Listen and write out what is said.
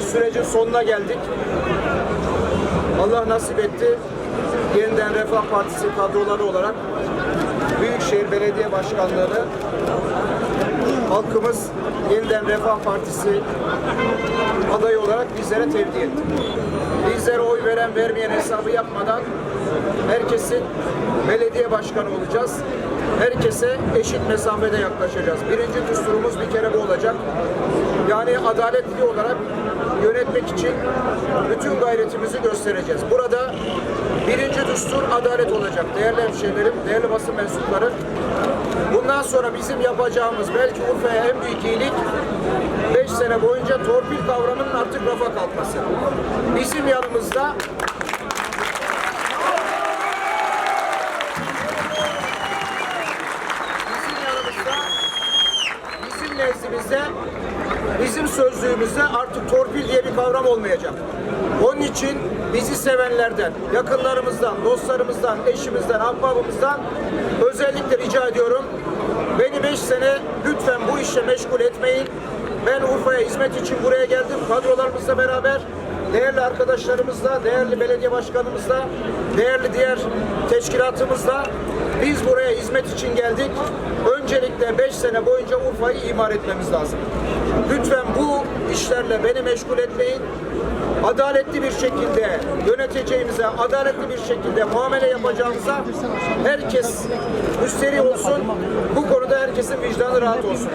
sürecin sonuna geldik. Allah nasip etti. Yeniden Refah Partisi kadroları olarak Büyükşehir Belediye Başkanlığı'nı halkımız yeniden Refah Partisi adayı olarak bizlere tevdi etti. Bizlere oy veren vermeyen hesabı yapmadan herkesin belediye başkanı olacağız. Herkese eşit mesafede yaklaşacağız. Birinci düsturumuz bir kere bu olacak. Yani adaletli olarak yönetmek için bütün gayretimizi göstereceğiz. Burada birinci düstur adalet olacak. Değerli hemşehrilerim, değerli basın mensupları. Bundan sonra bizim yapacağımız belki Urfa'ya en büyük iyilik 5 sene boyunca torpil kavramının artık rafa kalkması. Bizim yanımızda bizim nezdimizde bizim sözlüğümüzde artık torpil diye bir kavram olmayacak. Onun için bizi sevenlerden, yakınlarımızdan, dostlarımızdan, eşimizden, ahbabımızdan özellikle rica ediyorum. Beni beş sene lütfen bu işle meşgul etmeyin. Ben Urfa'ya hizmet için buraya geldim. Kadrolarımızla beraber değerli arkadaşlarımızla, değerli belediye başkanımızla, değerli diğer teşkilatımızla biz buraya hizmet için geldik. Öncelikle 5 sene boyunca Urfa'yı imar etmemiz lazım. Lütfen bu işlerle beni meşgul etmeyin. Adaletli bir şekilde yöneteceğimize, adaletli bir şekilde muamele yapacağımıza herkes müsteri olsun. Bu konuda herkesin vicdanı rahat olsun.